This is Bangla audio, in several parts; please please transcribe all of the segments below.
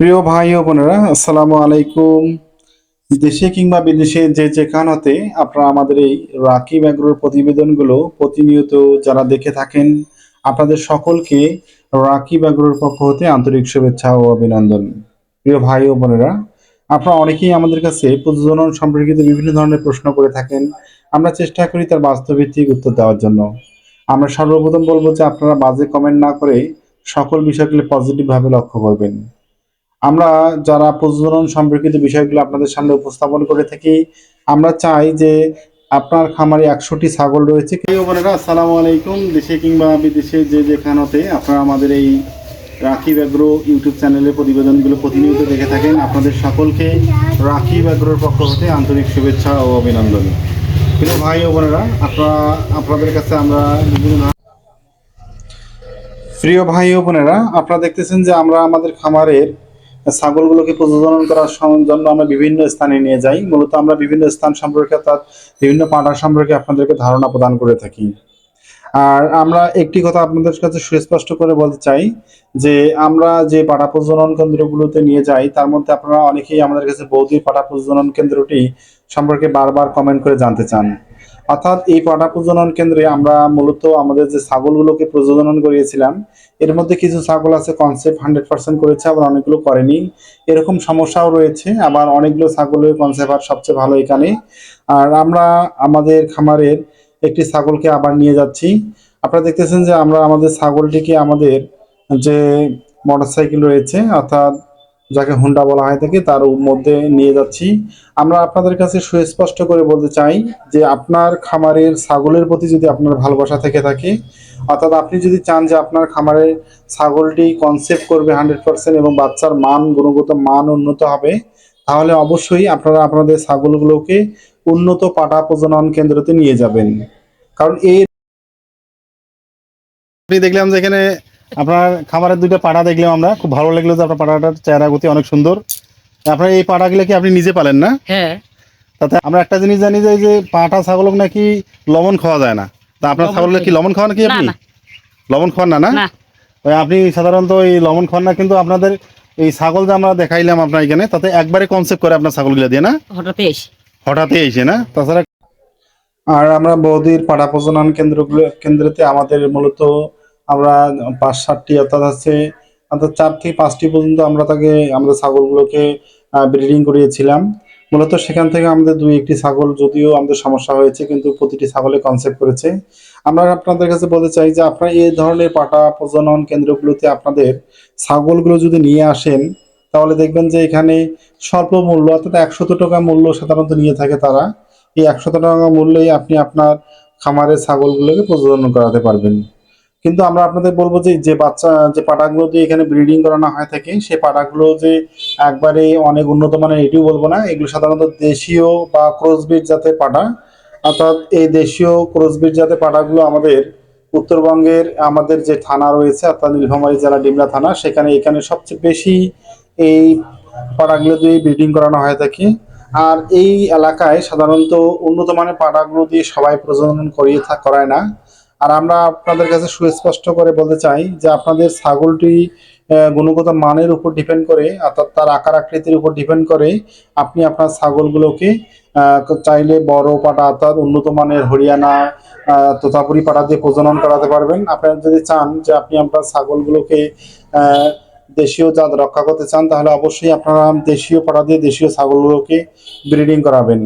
প্রিয় ভাই ও বোনেরা, আসসালামু আলাইকুম। দেশে কিংবা বিদেশে যে যেখান হতে আপনারা আমাদের এই রাকিব অ্যাগ্রোর প্রতিবেদনগুলো প্রতিনিয়ত যারা দেখে থাকেন, আপনাদের সকলকে রাকিব অ্যাগ্রোর পক্ষ হতে আন্তরিক শুভেচ্ছা ও অভিনন্দন। প্রিয় ভাই ও বোনেরা, আপনারা অনেকেই আমাদের কাছে প্রযোজনন সম্পর্কিত বিভিন্ন ধরনের প্রশ্ন করে থাকেন। আমরা চেষ্টা করি তার বাস্তবভিত্তিক উত্তর দেওয়ার জন্য। আমরা সর্বপ্রথম বলব যে আপনারা বাজে কমেন্ট না করে সকল বিষয়গুলো পজিটিভভাবে লক্ষ্য করবেন। আমরা যারা প্রজনন সম্পর্কিত বিষয়গুলো আপনাদের সামনে উপস্থাপন করে থাকি, আমরা চাই যে আপনার খামারে একশোটি ছাগল রয়েছে। প্রিয় বোনেরা, আসসালামু আলাইকুম। দেশে কিংবা বিদেশে যে যেখানতে আপনারা আমাদের এই রাখি ব্যাগ্রো ইউটিউব চ্যানেলের প্রতিবেদনগুলো প্রতিনিয়ত দেখে থাকেন, আপনাদের সকলকে রাখি ব্যাগ্রোর পক্ষ হতে আন্তরিক শুভেচ্ছা ও অভিনন্দন। প্রিয় ভাই ও বোনেরা, আপনারা, আপনাদের কাছে আমরা বিভিন্ন প্রিয় ভাই ও বোনেরা, আপনারা দেখতেছেন যে আমরা আমাদের খামারের ছাগলগুলোকে প্রজনন করার জন্য আমরা বিভিন্ন স্থানে নিয়ে যাই। মূলত আমরা বিভিন্ন স্থান সম্পর্কে অর্থাৎ বিভিন্ন পাঠা সম্পর্কে আপনাদেরকে ধারণা প্রদান করে থাকি। আর আমরা একটি কথা আপনাদের কাছে সুস্পষ্ট করে বলতে চাই যে, আমরা যে পাঠা প্রজনন কেন্দ্রগুলোতে নিয়ে যাই, তার মধ্যে আপনারা অনেকেই আমাদের কাছে বৌদি পাঠা প্রজনন কেন্দ্রটি সম্পর্কে বারবার কমেন্ট করে জানতে চান। অর্থাৎ এই পাঠা প্রজনন কেন্দ্রে আমরা মূলত আমাদের যে ছাগলগুলোকে প্রজনন করিয়েছিলাম, এর মধ্যে কিছু ছাগল আছে কনসেপ্ট হান্ড্রেড পার্সেন্ট করেছে, আবার অনেকগুলো করেনি। এরকম সমস্যাও রয়েছে, আবার অনেকগুলো ছাগলের কনসেপ্ট আর সবচেয়ে ভালো এখানে। আর আমরা আমাদের খামারের একটি ছাগলকে আবার নিয়ে যাচ্ছি। আপনারা দেখতেছেন যে আমরা আমাদের ছাগলটিকে আমাদের যে মোটরসাইকেল রয়েছে, অর্থাৎ যাকে হুন্ডা বলা হয় থাকে তার মধ্যে নিয়ে যাচ্ছি। আমরা আপনাদের কাছে সুস্পষ্ট করে বলতে চাই যে আপনার খামারের ছাগলের প্রতি যদি আপনার ভালোবাসা থেকে থাকে, অর্থাৎ আপনি যদি চান যে আপনার খামারের ছাগলটি কনসেপ্ট করবে হান্ড্রেড পার্সেন্ট এবং বাচ্চার মান, গুণগত মান উন্নত হবে, তাহলে অবশ্যই আপনারা আপনাদের ছাগলগুলোকে উন্নত পাটা প্রজনন কেন্দ্রতে নিয়ে যাবেন। কারণ এই দেখলাম যে এখানে আপনার খামারের দুইটা পাড়া দেখলাম আমরা। খুব ভালো লাগল যে আপনার পাড়াটার চেহারা গতি অনেক সুন্দর। আপনার এই পাড়াগুলো কি আপনি নিজে পালেন না? হ্যাঁ। তাতে আমরা একটা জিনিস জানি যে এই যে পাটা ছাগল নাকি লবণ খাওয়া যায় না। তা আপনার লবণ ছাগলের কি লবণ খাওয়ান কি না, আপনি? লবণ খাওয়ান না না? ওই আপনি সাধারণত এই লবণ খান না কিন্তু আপনাদের এই ছাগল যে আমরা দেখাইলাম আপনার এখানে তাতে একবারে কনসেপ্ট করে আপনার ছাগলগুলো দিয়ে না? হঠাৎ এসে। হঠাৎই এসে না? তাছাড়া আর আমরা বৌদির পাড়া প্রজনন কেন্দ্রগুলো কেন্দ্রতে আমাদের মূলত আমরা পাঁচ, সাতটি অর্থাৎ হচ্ছে অর্থাৎ চার থেকে পাঁচটি পর্যন্ত আমরা তাকে, আমাদের ছাগলগুলোকে ব্রিডিং করিয়েছিলাম। মূলত সেখান থেকে আমাদের দুই, একটি ছাগল, যদিও আমাদের সমস্যা হয়েছে, কিন্তু প্রতিটি ছাগলে কনসেপ্ট করেছে। আমরা আপনাদের কাছে বলতে চাই যে আপনারা এই ধরনের পাটা প্রজনন কেন্দ্রগুলোতে আপনাদের ছাগলগুলো যদি নিয়ে আসেন, তাহলে দেখবেন যে এখানে স্বল্প মূল্য, অর্থাৎ একশত টাকা মূল্য সাধারণত নিয়ে থাকে তারা। এই একশত টাকা মূল্যেই আপনি আপনার খামারের ছাগলগুলোকে প্রজনন করাতে পারবেন। কিন্তু আমরা আপনাদের বলব যে যে বাচ্চা, যে পাটাগুলো দিয়ে এখানে ব্রিডিং করানো হয় থাকে সেই পাটাগুলো যে একবারে অনেক উন্নত মানের, এটিও বলব না, এগুলো সাধারণত দেশীয় বা ক্রসবিট জাতের পাটা। অর্থাৎ এই দেশীয় ক্রসবিট জাতের পাটাগুলো আমাদের উত্তরবঙ্গের আমাদের যে থানা রয়েছে, অর্থাৎ নীলফামারী জেলা ডিমলা থানা, সেখানে এখানে সবচেয়ে বেশি এই পাড়াগুলো দিয়ে ব্রিডিং করানো হয়ে থাকে। আর এই এলাকায় সাধারণত উন্নত মানের পাটাগুলো দিয়ে সবাই প্রজনন করিয়ে করায় না। আর আমরা আপনাদের কাছে সুস্পষ্ট করে বলতে চাই যে আপনাদের ছাগলটি গুণগত মানের উপর ডিপেন্ড করে, অর্থাৎ তার আকার আকৃতির উপর ডিপেন্ড করে, আপনি আপনার ছাগলগুলোকে চাইলে বড় পাটা, অর্থাৎ উন্নত মানের হরিয়ানা তোতাপুরি পাটা দিয়ে প্রজনন করাতে পারবেন। আপনারা যদি চান যে আপনি আপনার ছাগলগুলোকে দেশীয় জাত রক্ষা করতে চান, তাহলে অবশ্যই আপনারা দেশীয় পাড়া দিয়ে দেশীয় ছাগলগুলোকে ব্রিডিং করাবেন।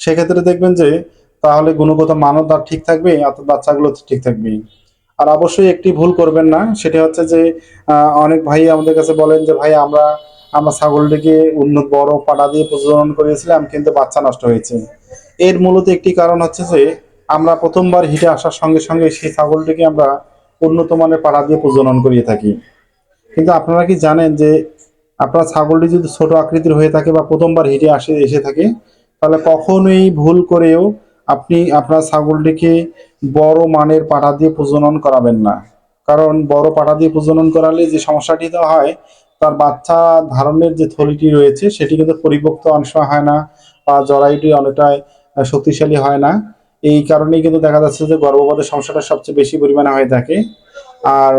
সেক্ষেত্রে দেখবেন যে তাহলে গুণগত মানও তার ঠিক থাকবে অর্থাৎ বাচ্চাগুলো ঠিক থাকবে আর অবশ্যই একটি ভুল করবেন না, সেটা হচ্ছে যে অনেক ভাই আমাদের কাছে বলেন যে, ভাই, আমরা আমরা ছাগলটিকে উন্নত বড় পাড়া দিয়ে প্রজনন করেছিলাম, কিন্তু বাচ্চা নষ্ট হয়েছে। এর মূলত একটি কারণ হচ্ছে যে, আমরা প্রথমবার হিটে আসার সঙ্গে সঙ্গে সেই ছাগলটিকে আমরা উন্নত মানের পাড়া দিয়ে প্রজনন করিয়ে থাকি। কিন্তু আপনারা কি জানেন যে, আপনার ছাগলটি যদি ছোট আকৃতির হয়ে থাকে বা প্রথমবার হিটে আসে, এসে থাকে, তাহলে কখনোই ভুল করেও আপনি আপনার ছাগলটিকে বড় মানের পাঠা দিয়ে প্রজনন করাবেন না। কারণ বড় পাঠা দিয়ে প্রজনন করালে যে সমস্যাটি তো হয়, তার বাচ্চা ধারণের যে থলিটি রয়েছে, সেটি কিন্তু পরিপক্ত অংশ হয় না বা জরায়ুটি অনেকটাই শক্তিশালী হয় না। এই কারণেই কিন্তু দেখা যাচ্ছে যে গর্ভপাতের সমস্যাটা সবচেয়ে বেশি পরিমাণে হয়ে থাকে। আর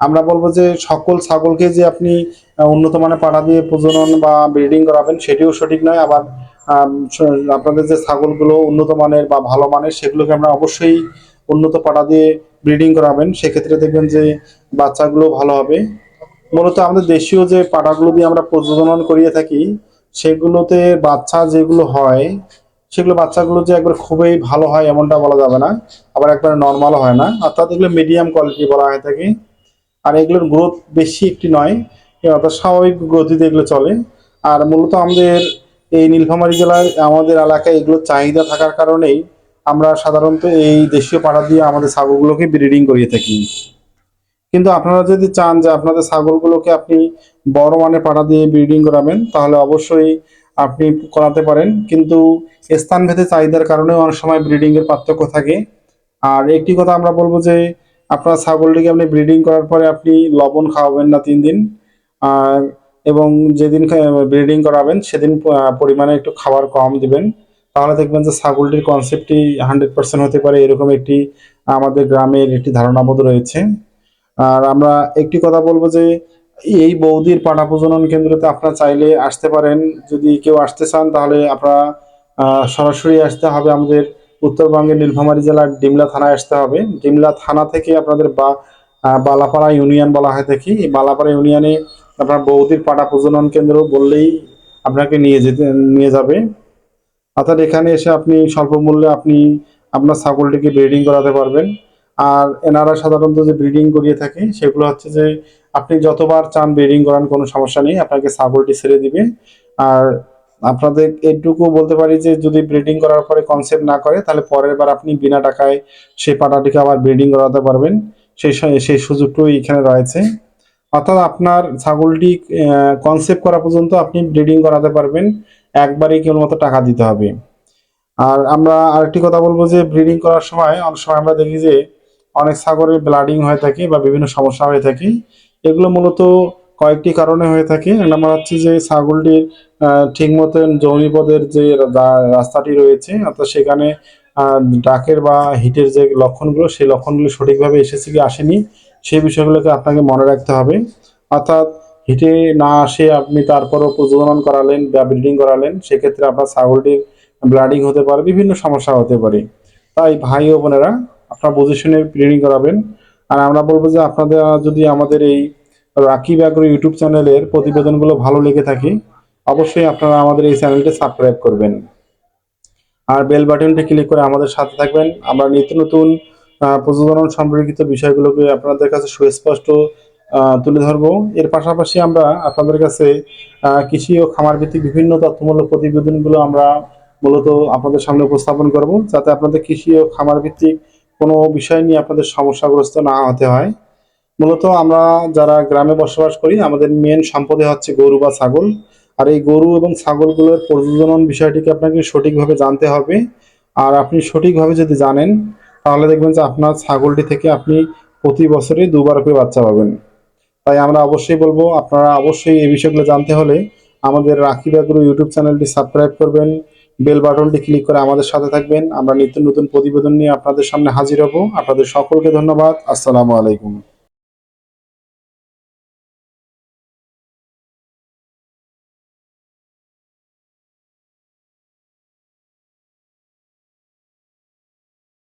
আমরা বলব যে সকল ছাগলকে যে আপনি উন্নত মানের পাঠা দিয়ে প্রজনন বা ব্রিডিং করাবেন, সেটিও সঠিক নয়। আবার আপনাদের যে ছাগলগুলো উন্নত মানের বা ভালো মানের, সেগুলোকে আমরা অবশ্যই উন্নত পাঠা দিয়ে ব্রিডিং করাবেন। সেক্ষেত্রে দেখবেন যে বাচ্চাগুলো ভালো হবে। মূলত আমাদের দেশীয় যে পাঠাগুলো দিয়ে আমরা প্রজনন করিয়ে থাকি, সেগুলোতে বাচ্চা যেগুলো হয়, সেগুলো বাচ্চাগুলো যে একবার খুবই ভালো হয় এমনটা বলা যাবে না। আবার একবার নর্মাল হয় না। অর্থাৎ এগুলো মিডিয়াম কোয়ালিটি বলা হয়ে থাকে। আর এগুলোর গ্রোথ বেশি একটি নয়, অর্থাৎ স্বাভাবিক গতিতে এগুলো চলে। আর মূলত আমাদের এই নীলফামারী জেলায় আমাদের এলাকায় এগুলোর চাহিদা থাকার কারণেই আমরা সাধারণত এই দেশীয় পাড়া দিয়ে আমাদের ছাগলগুলোকে ব্রিডিং করিয়ে থাকি। কিন্তু আপনারা যদি চান যে আপনাদের ছাগলগুলোকে আপনি বড় মানের পাড়া দিয়ে ব্রিডিং করাবেন, তাহলে অবশ্যই আপনি করাতে পারেন। কিন্তু স্থানভেদে চাহিদার কারণে অনেক সময় ব্রিডিং এর পার্থক্য থাকে। আর একটি কথা আমরা বলব যে, আপনার ছাগলটিকে আপনি ব্রিডিং করার পরে আপনি লবণ খাওয়াবেন না তিন দিন। আর এবং যেদিন ব্রিডিং করাবেন, সেদিন পরিমাণে একটু খাবার কম দিবেন। তাহলে দেখবেন যে ছাগলটির কনসেপ্টটি হান্ড্রেড পার্সেন্ট হতে পারে এরকম একটি, আমাদের গ্রামের একটি ধারণাবোধ রয়েছে। আর আমরা একটি কথা বলব যে, এই বৌদির পাঠা প্রজনন কেন্দ্রতে আপনারা চাইলে আসতে পারেন। যদি কেউ আসতে চান, তাহলে আপনারা সরাসরি আসতে হবে আমাদের উত্তরবঙ্গের নীলফামারী জেলার ডিমলা থানায় আসতে হবে। ডিমলা থানা থেকে আপনাদের বা বালাপাড়া ইউনিয়ন বলা হয় থাকি এই বালাপাড়া ইউনিয়নে আপনার বৌদির পাঠা প্রজনন কেন্দ্র বললেই আপনাকে নিয়ে যেতে, নিয়ে যাবে। অর্থাৎ এখানে এসে আপনি স্বল্প মূল্যে আপনি আপনার ছাগলটিকে ব্রিডিং করাতে পারবেন। আর এনারা সাধারণত যে ব্রিডিং করিয়ে থাকে, সেগুলো হচ্ছে যে আপনি যতবার চান ব্রিডিং করান, কোনো সমস্যা নেই, আপনাকে ছাগলটি ছেড়ে দিবে। আর আপনাদের এইটুকু বলতে পারি যে যদি ব্রিডিং করার পরে কনসেপ্ট না করে, তাহলে পরের বার আপনি বিনা টাকায় সেই পাটাটিকে আবার ব্রিডিং করাতে পারবেন। সেই সেই সুযোগটাও এখানে রয়েছে। অর্থাৎ আপনার ছাগলটি কনসেপ্ট করা পর্যন্ত আপনি ব্রিডিং করাতে পারবেন। একবারেই কেবলমাত্র টাকা দিতে হবে। আর আমরা আরেকটি কথা বলব যে ব্রিডিং করার সময় অনেক সময় আমরা দেখি যে, অনেক ছাগলের ব্লাডিং হয়ে থাকে বা বিভিন্ন সমস্যা হয়ে থাকে। এগুলো মূলত কয়েকটি কারণে হয়ে থাকে। নম্বর হচ্ছে যে, ছাগলটির ঠিক মতন যৌনিপদের যে রাস্তাটি রয়েছে, অর্থাৎ সেখানে ডাকের বা হিটের যে লক্ষণগুলো, সেই লক্ষণগুলো সঠিকভাবে এসেছে কি আসেনি। সেই বিষয়গুলোকে আপনাকে মনে রাখতে হবে। অর্থাৎ হিটে না আসে আপনি তারপরও প্রজনন করালেন বা ব্রিডিং করালেন, সেক্ষেত্রে আপনার ছাগলটির ব্লাডিং হতে পারে, বিভিন্ন সমস্যা হতে পারে। তাই ভাই ও বোনেরা, আপনারা বুঝে শুনে ব্রিডিং করাবেন। আর আমরা বলব যে আপনাদের যদি আমাদের এই রাকিব অ্যাগ্রো ইউটিউব চ্যানেলের প্রতিবেদনগুলো ভালো লেগে থাকে, অবশ্যই আপনারা আমাদের এই চ্যানেলটি সাবস্ক্রাইব করবেন। আর বেল বাটনটি ক্লিক করে আমাদের সাথে থাকবেন। আমরা নিত্য নতুন আহ, প্রযোজনন সম্পর্কিত বিষয়গুলোকে আপনাদের কাছে সুস্পষ্ট তুলে ধরবো। এর পাশাপাশি আমরা আপনাদের কাছে কৃষি ও খামার ভিত্তিক বিভিন্ন তথ্যমূলক প্রতিবেদনগুলো আমরা মূলত আপনাদের সামনে উপস্থাপন করব যাতে আপনাদের কৃষি ও খামার ভিত্তিক কোনো বিষয় নিয়ে আপনাদের সমস্যাগ্রস্ত না হতে হয়। মূলত আমরা যারা গ্রামে বসবাস করি আমাদের মেন সম্পদে হচ্ছে গরু বা ছাগল। আর এই গরু এবং ছাগলগুলোর প্রজনন বিষয়টিকে আপনাকে সঠিকভাবে জানতে হবে। আর আপনি সঠিকভাবে যদি জানেন তাহলে দেখবেন যে আপনার ছাগলটি থেকে আপনি প্রতি বছরে দুবার করে বাচ্চা পাবেন। তাই আমরা অবশ্যই বলব, আপনারা অবশ্যই এই বিষয়গুলো জানতে হলে আমাদের রাখি ব্যাগুরু ইউটিউব চ্যানেলটি সাবস্ক্রাইব করবেন, বেল বাটনটি ক্লিক করে আমাদের সাথে থাকবেন। আমরা নিত্য নতুন প্রতিবেদন নিয়ে আপনাদের সামনে হাজির হব। আপনাদের সকলকে ধন্যবাদ। আসসালামু আলাইকুম।